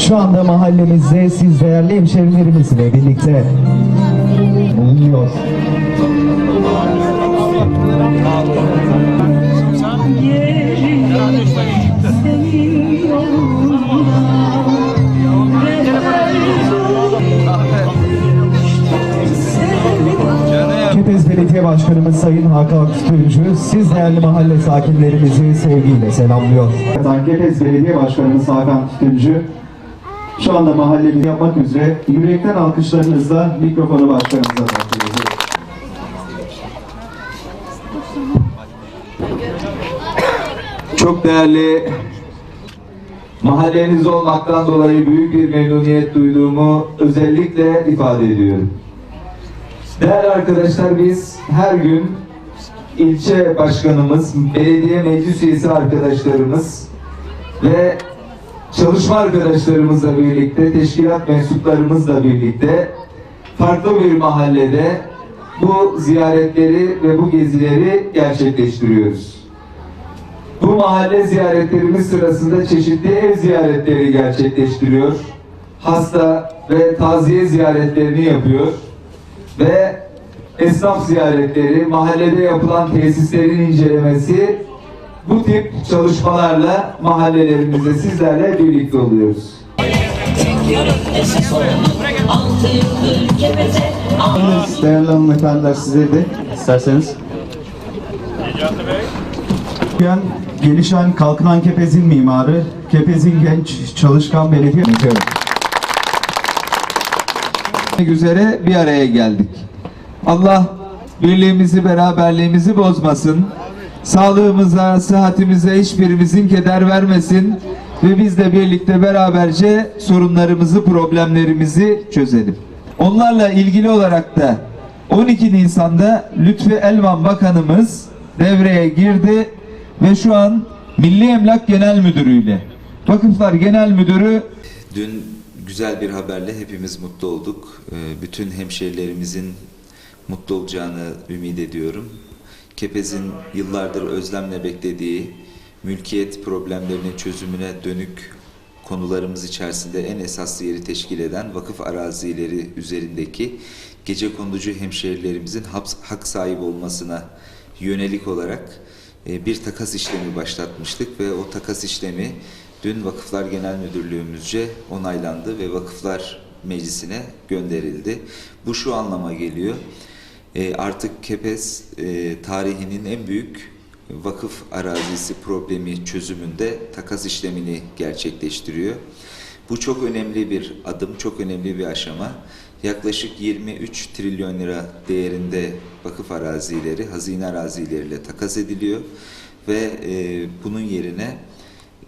Şu anda mahallemizde siz değerli hemşerilerimizle birlikte bulunuyor. Kepez Belediye Başkanımız Sayın Hakan Tütüncü, siz değerli mahalle sakinlerimizi sevgiyle selamlıyor. Kepez Belediye Başkanımız Hakan Tütüncü, şu anda mahallemizi yapmak üzere yürekten alkışlarınızla mikrofonu başkanımıza bırakıyoruz. Çok değerli mahalleniz olmaktan dolayı büyük bir memnuniyet duyduğumu özellikle ifade ediyorum. Değerli arkadaşlar biz her gün ilçe başkanımız, belediye meclis üyesi arkadaşlarımız ve çalışma arkadaşlarımızla birlikte, teşkilat mensuplarımızla birlikte farklı bir mahallede bu ziyaretleri ve bu gezileri gerçekleştiriyoruz. Bu mahalle ziyaretlerimiz sırasında çeşitli ev ziyaretleri gerçekleştiriyor. Hasta ve taziye ziyaretlerini yapıyor. Ve esnaf ziyaretleri, mahallede yapılan tesislerin incelemesi bu tip çalışmalarla mahallelerimizde sizlerle birlikte oluyoruz. Değerli hanımefendiler size de isterseniz. Bugün gelişen kalkınan Kepez'in mimarı, Kepez'in genç çalışkan belediye üzere bir araya geldik. Allah birliğimizi, beraberliğimizi bozmasın. Sağlığımıza, sıhhatimize hiçbirimizin keder vermesin ve biz de birlikte beraberce sorunlarımızı, problemlerimizi çözelim. Onlarla ilgili olarak da 12 Nisan'da Lütfi Elvan Bakanımız devreye girdi ve şu an Milli Emlak Genel Müdürü ile Vakıflar Genel Müdürü Dün güzel bir haberle hepimiz mutlu olduk. Ee, Bütün hemşehrilerimizin mutlu olacağını ümit ediyorum. Kepez'in yıllardır özlemle beklediği mülkiyet problemlerinin çözümüne dönük konularımız içerisinde en esaslı yeri teşkil eden vakıf arazileri üzerindeki gece konducu hemşehrilerimizin hak sahibi olmasına yönelik olarak e, bir takas işlemi başlatmıştık ve o takas işlemi dün Vakıflar Genel Müdürlüğümüzce onaylandı ve Vakıflar Meclisi'ne gönderildi. Bu şu anlama geliyor. E, artık Kepez e, tarihinin en büyük vakıf arazisi problemi çözümünde takas işlemini gerçekleştiriyor. Bu çok önemli bir adım, çok önemli bir aşama. Yaklaşık 23 trilyon lira değerinde vakıf arazileri, hazine arazileriyle takas ediliyor ve e, bunun yerine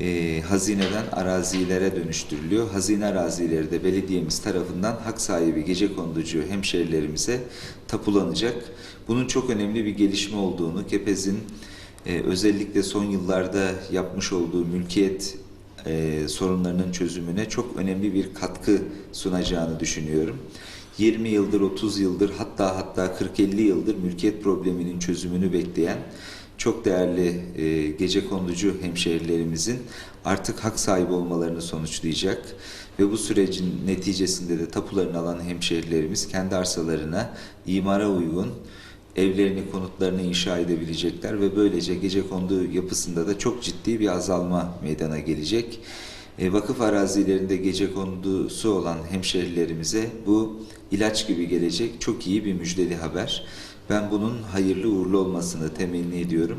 e, hazineden arazilere dönüştürülüyor. Hazine arazileri de belediyemiz tarafından hak sahibi gece konducu hemşerilerimize tapulanacak. Bunun çok önemli bir gelişme olduğunu, Kepez'in e, özellikle son yıllarda yapmış olduğu mülkiyet e, sorunlarının çözümüne çok önemli bir katkı sunacağını düşünüyorum. 20 yıldır, 30 yıldır hatta hatta 40-50 yıldır mülkiyet probleminin çözümünü bekleyen çok değerli e, gece konducu hemşehrilerimizin artık hak sahibi olmalarını sonuçlayacak ve bu sürecin neticesinde de tapularını alan hemşehrilerimiz kendi arsalarına imara uygun evlerini, konutlarını inşa edebilecekler ve böylece gece kondu yapısında da çok ciddi bir azalma meydana gelecek. E, vakıf arazilerinde gece kondusu olan hemşehrilerimize bu ilaç gibi gelecek çok iyi bir müjdeli haber. Ben bunun hayırlı uğurlu olmasını temenni ediyorum.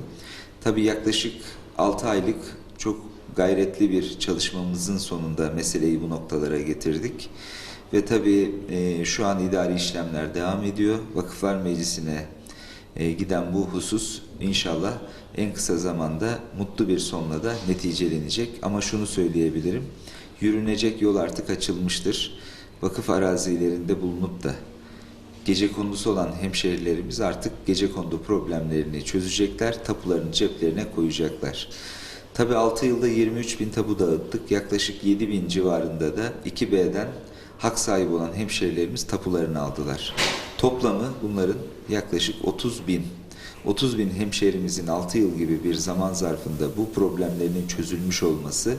Tabii yaklaşık 6 aylık çok gayretli bir çalışmamızın sonunda meseleyi bu noktalara getirdik. Ve tabii e, şu an idari işlemler devam ediyor. Vakıflar Meclisi'ne e, giden bu husus inşallah en kısa zamanda mutlu bir sonla da neticelenecek. Ama şunu söyleyebilirim, yürünecek yol artık açılmıştır. Vakıf arazilerinde bulunup da gece kondusu olan hemşehrilerimiz artık gece kondu problemlerini çözecekler, tapularını ceplerine koyacaklar. Tabi 6 yılda 23 bin tapu dağıttık. Yaklaşık 7 bin civarında da 2B'den hak sahibi olan hemşehrilerimiz tapularını aldılar. Toplamı bunların yaklaşık 30 bin 30 bin hemşehrimizin 6 yıl gibi bir zaman zarfında bu problemlerinin çözülmüş olması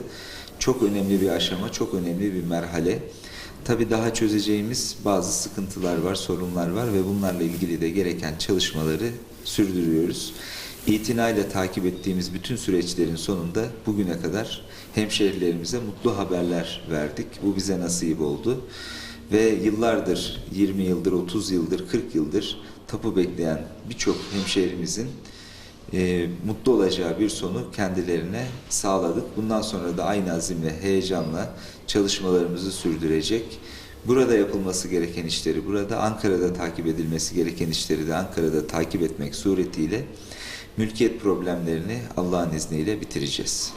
çok önemli bir aşama, çok önemli bir merhale. Tabii daha çözeceğimiz bazı sıkıntılar var, sorunlar var ve bunlarla ilgili de gereken çalışmaları sürdürüyoruz. İtinayla takip ettiğimiz bütün süreçlerin sonunda bugüne kadar hemşehrilerimize mutlu haberler verdik. Bu bize nasip oldu. Ve yıllardır, 20 yıldır, 30 yıldır, 40 yıldır tapu bekleyen birçok hemşehrimizin e, mutlu olacağı bir sonu kendilerine sağladık. Bundan sonra da aynı azimle, heyecanla çalışmalarımızı sürdürecek. Burada yapılması gereken işleri burada, Ankara'da takip edilmesi gereken işleri de Ankara'da takip etmek suretiyle mülkiyet problemlerini Allah'ın izniyle bitireceğiz.